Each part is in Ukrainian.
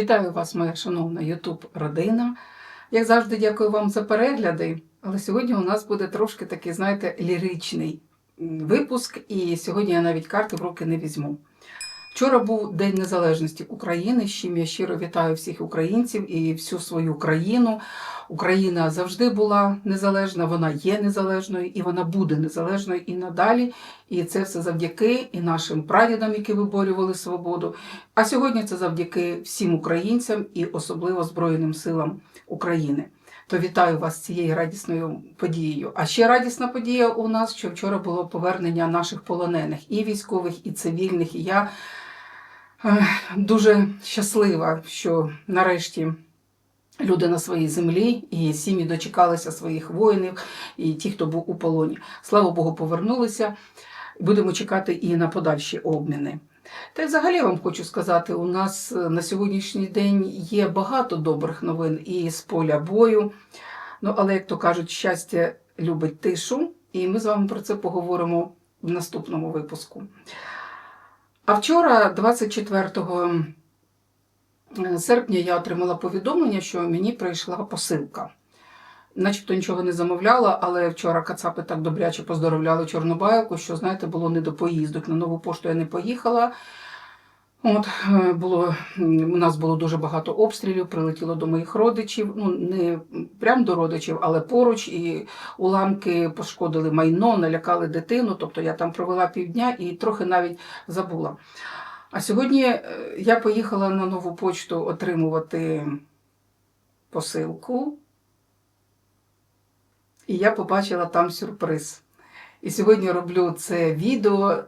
Вітаю вас, моя шановна Ютуб-родина. Як завжди, дякую вам за перегляди. Але сьогодні у нас буде трошки такий, знаєте, ліричний випуск, і сьогодні я навіть карти в руки не візьму. Вчора був День Незалежності України, з чим я щиро вітаю всіх українців і всю свою країну. Україна завжди була незалежна, вона є незалежною і вона буде незалежною і надалі. І це все завдяки і нашим прадідам, які виборювали свободу. А сьогодні це завдяки всім українцям і особливо Збройним силам України. То вітаю вас з цією радісною подією. А ще радісна подія у нас, що вчора було повернення наших полонених і військових, і цивільних. І я дуже щаслива, що нарешті. Люди на своїй землі і сім'ї дочекалися своїх воїнів, і ті, хто був у полоні. Слава Богу, повернулися. Будемо чекати і на подальші обміни. Та й взагалі вам хочу сказати, у нас е, на сьогоднішній день є багато добрих новин і з поля бою. Ну, але, як то кажуть, щастя любить тишу, і ми з вами про це поговоримо в наступному випуску. А вчора, 24 серпня, я отримала повідомлення, що мені прийшла посилка. Начебто нічого не замовляла, але вчора Кацапи так добряче поздоровляли Чорнобайку, що, знаєте, було не до поїздок. На нову пошту я не поїхала. От е, було у нас було дуже багато обстрілів, прилетіло до моїх родичів. Ну не прям до родичів, але поруч. І уламки пошкодили майно, налякали дитину. Тобто я там провела півдня і трохи навіть забула. А сьогодні е, я поїхала на нову почту отримувати посилку. І я побачила там сюрприз. І сьогодні роблю це відео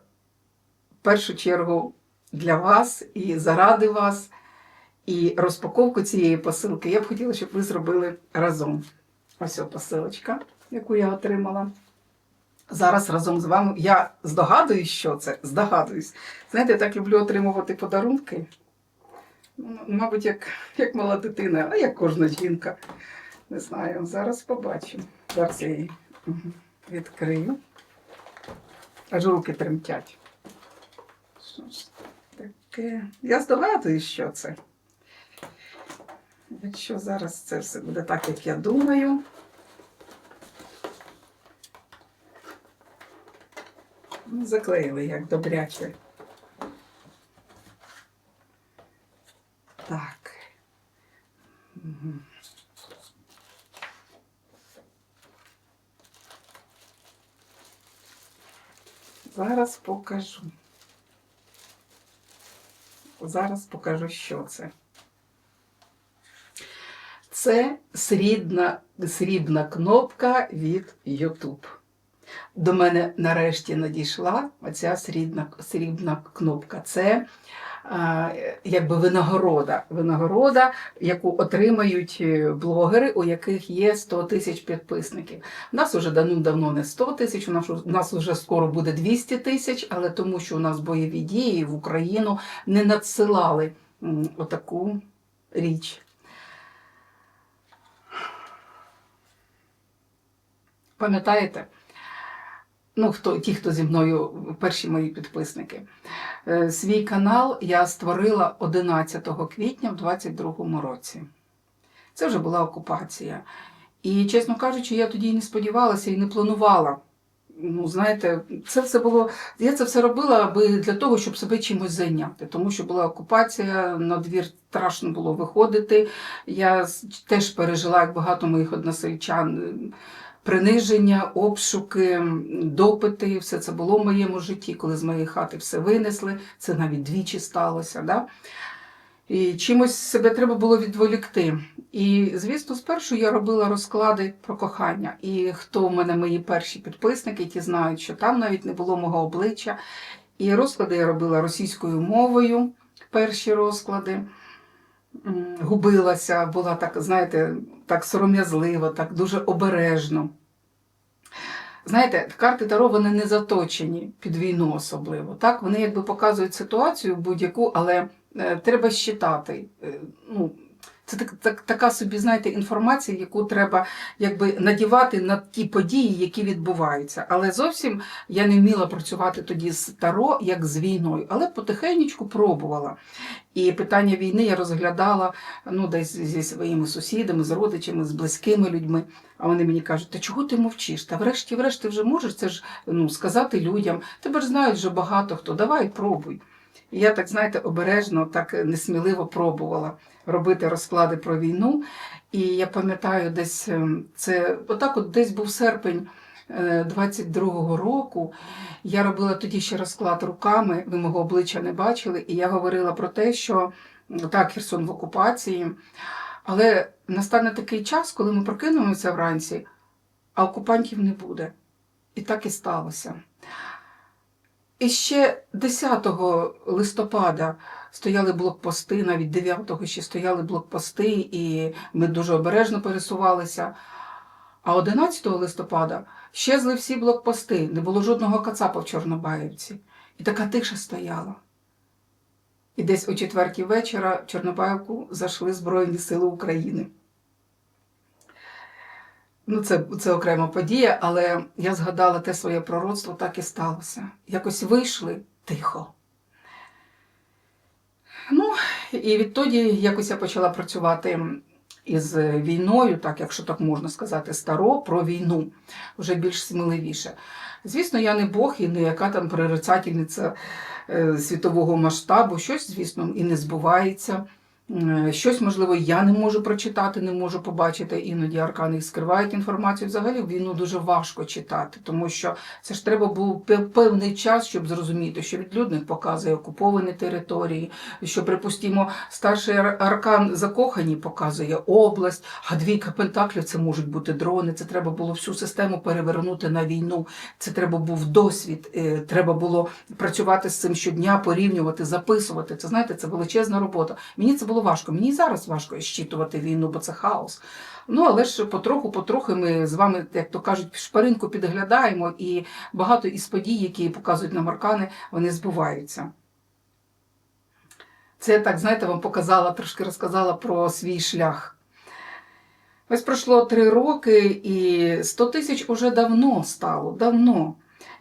в першу чергу для вас і заради вас. І розпаковку цієї посилки я б хотіла, щоб ви зробили разом. Ось о посилочка, яку я отримала. Зараз разом з вами. Я здогадуюсь, що це. Здогадуюсь. Знаєте, я так люблю отримувати подарунки. Ну, Мабуть, як, як мала дитина, а як кожна жінка. Не знаю, зараз побачимо. Зараз я її відкрию. Аж руки тремтять. Що ж таке? Я здогадуюсь, що це. Якщо зараз це все буде так, як я думаю. Ну, заклеїли як добряче. Так. Зараз покажу. Зараз покажу, що це. Це срібна, срібна кнопка від YouTube. До мене нарешті надійшла оця срібна, срібна кнопка. Це якби винагорода, винагорода, яку отримають е, блогери, у яких є 100 тисяч підписників. У нас вже давно не 100 тисяч, у нас, у нас вже скоро буде 200 тисяч, але тому, що у нас бойові дії в Україну не надсилали отаку річ. Пам'ятаєте? Ну, хто, ті, хто зі мною, перші мої підписники. Е, Свій канал я створила 11 квітня в 22-му році. Це вже була окупація. І, чесно кажучи, я тоді і не сподівалася і не планувала. Ну, знаєте, це все було. Я це все робила аби для того, щоб себе чимось зайняти, тому що була окупація, на двір страшно було виходити. Я теж пережила, як багато моїх односельчан, приниження, обшуки, допити. Все це було в моєму житті, коли з моєї хати все винесли. Це навіть двічі сталося. Да? І чимось себе треба було відволікти. І, звісно, спершу я робила розклади про кохання. І хто в мене мої перші підписники, ті знають, що там навіть не було мого обличчя. І розклади я робила російською мовою, перші розклади. Губилася, була так, знаєте, так сором'язливо, так дуже обережно. Знаєте, карти Таро вони не заточені під війну особливо. Так? Вони якби показують ситуацію будь-яку, але е, треба щитати. Е, ну, Це так, так, така собі, знаєте, інформація, яку треба якби надівати на ті події, які відбуваються. Але зовсім я не вміла працювати тоді з таро, як з війною, але потихеньку пробувала. І питання війни я розглядала ну, десь зі своїми сусідами, з родичами, з близькими людьми. А вони мені кажуть, та чого ти мовчиш? Та врешті-врешт ти вже можеш це ж ну, сказати людям. Тебе ж знають вже багато хто. Давай пробуй. І я так, знаєте, обережно, так несміливо пробувала робити розклади про війну. І я пам'ятаю, десь ем, це отак, от десь був серпень. е, 22-го року я робила тоді ще розклад руками, ви мого обличчя не бачили, і я говорила про те, що так, Херсон в окупації, але настане такий час, коли ми прокинемося вранці, а окупантів не буде. І так і сталося. І ще 10 листопада стояли блокпости, навіть 9-го ще стояли блокпости, і ми дуже обережно пересувалися. А 11 листопада щезли всі блокпости, не було жодного кацапа в Чорнобаївці. І така тиша стояла. І десь о четвертій вечора в Чорнобаївку зайшли Збройні Сили України. Ну, це, це окрема подія, але я згадала те своє пророцтво, так і сталося. Якось вийшли тихо. Ну, і відтоді якось я почала працювати із війною, так, якщо так можна сказати, старо про війну, вже більш сміливіше. Звісно, я не Бог і не яка там прорицательниця е, світового масштабу, щось, звісно, і не збувається. Е, Щось, можливо, я не можу прочитати, не можу побачити. Іноді аркани скривають інформацію. Взагалі війну дуже важко читати, тому що це ж треба був певний час, щоб зрозуміти, що відлюдник показує окуповані території, що, припустімо, старший аркан закохані показує область, а двійка пентаклів це можуть бути дрони. Це треба було всю систему перевернути на війну. Це треба був досвід. е, Треба було працювати з цим щодня, порівнювати, записувати. Це знаєте, це величезна робота. Мені це було важко. Мені зараз важко щитувати війну, бо це хаос. Ну але ж потроху, потроху ми з вами, як то кажуть, шпаринку підглядаємо, і багато із подій, які показують нам аркани, вони збуваються. Це так, знаєте, вам показала, трошки розказала про свій шлях. Ось пройшло три роки, і 100 тисяч уже давно стало, давно.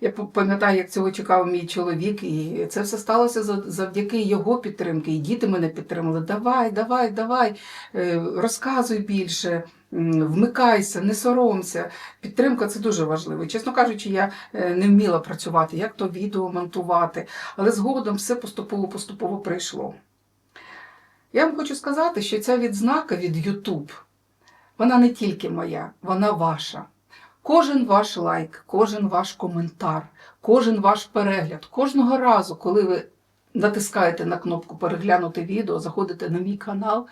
Я пам'ятаю, як цього чекав мій чоловік, і це все сталося завдяки його підтримки. І діти мене підтримали. Давай, давай, давай, е, розказуй більше, вмикайся, не соромся. Підтримка це дуже важливо. Чесно кажучи, я е, не вміла працювати, як то відео монтувати, але згодом все поступово-поступово прийшло. Я вам хочу сказати, що ця відзнака від YouTube, вона не тільки моя, вона ваша. Кожен ваш лайк, кожен ваш коментар, кожен ваш перегляд, кожного разу, коли ви натискаєте на кнопку переглянути відео, заходите на мій канал,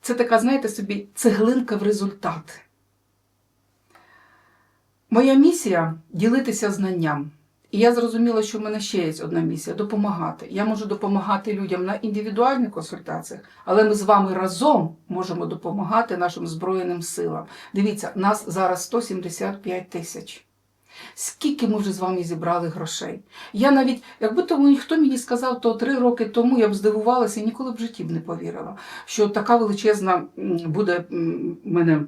це така, знаєте собі, цеглинка в результат. Моя місія ділитися знанням. І я зрозуміла, що в мене ще є одна місія допомагати. Я можу допомагати людям на індивідуальних консультаціях, але ми з вами разом можемо допомагати нашим Збройним силам. Дивіться, нас зараз 175 тисяч. Скільки ми вже з вами зібрали грошей? Я навіть, якби тому ніхто мені сказав, то три роки тому я б здивувалася і ніколи б в житті б не повірила, що така величезна буде мене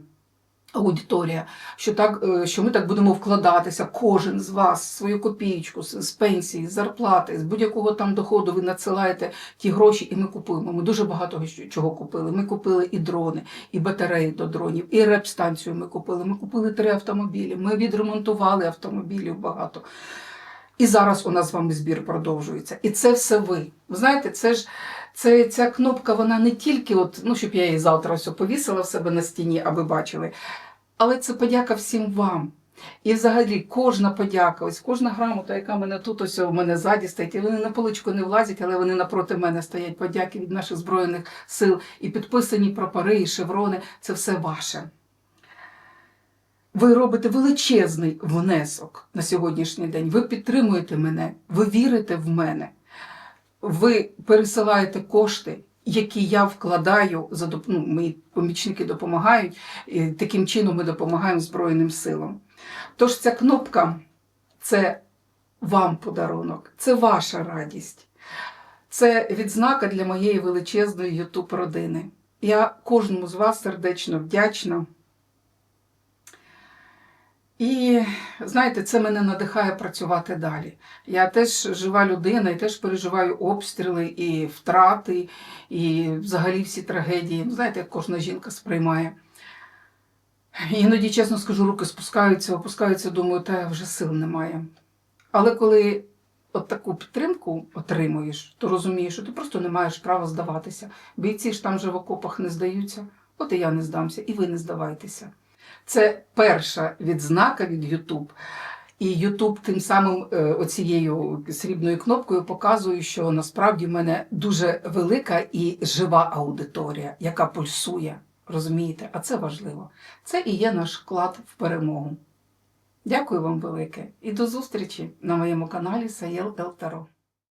аудиторія, що так, е, що ми так будемо вкладатися, кожен з вас свою копієчку з, з пенсії, з зарплати, з будь-якого там доходу ви надсилаєте ті гроші, і ми купуємо. Ми дуже багато чого купили. Ми купили і дрони, і батареї до дронів, і реп-станцію ми купили. Ми купили три автомобілі. Ми відремонтували автомобілів багато. І зараз у нас з вами збір продовжується. І це все ви. Ви знаєте, це ж це, ця кнопка, вона не тільки, от, ну, щоб я її завтра ось повісила в себе на стіні, аби бачили, але це подяка всім вам. І взагалі кожна подяка, ось кожна грамота, яка мене тут ось у мене ззаді стоїть, і вони на поличку не влазять, але вони напроти мене стоять. Подяки від наших Збройних сил і підписані прапори, і шеврони це все ваше. Ви робите величезний внесок на сьогоднішній день. Ви підтримуєте мене, ви вірите в мене, ви пересилаєте кошти, які я вкладаю, за ну, мої помічники допомагають, і таким чином ми допомагаємо Збройним силам. Тож ця кнопка це вам подарунок, це ваша радість, це відзнака для моєї величезної Ютуб родини. Я кожному з вас сердечно вдячна. І знаєте, це мене надихає працювати далі. Я теж жива людина і теж переживаю обстріли і втрати, і взагалі всі трагедії. Ну, Знаєте, як кожна жінка сприймає. Іноді, чесно скажу, руки спускаються, опускаються, думаю, та вже сил немає. Але коли от таку підтримку отримуєш, то розумієш, що ти просто не маєш права здаватися. Бійці ж там же в окопах не здаються, от і я не здамся, і ви не здавайтеся. Це перша відзнака від YouTube. І YouTube тим самим е, оцією срібною кнопкою показує, що насправді в мене дуже велика і жива аудиторія, яка пульсує. Розумієте? А це важливо. Це і є наш вклад в перемогу. Дякую вам велике і до зустрічі на моєму каналі Саєл Елтаро.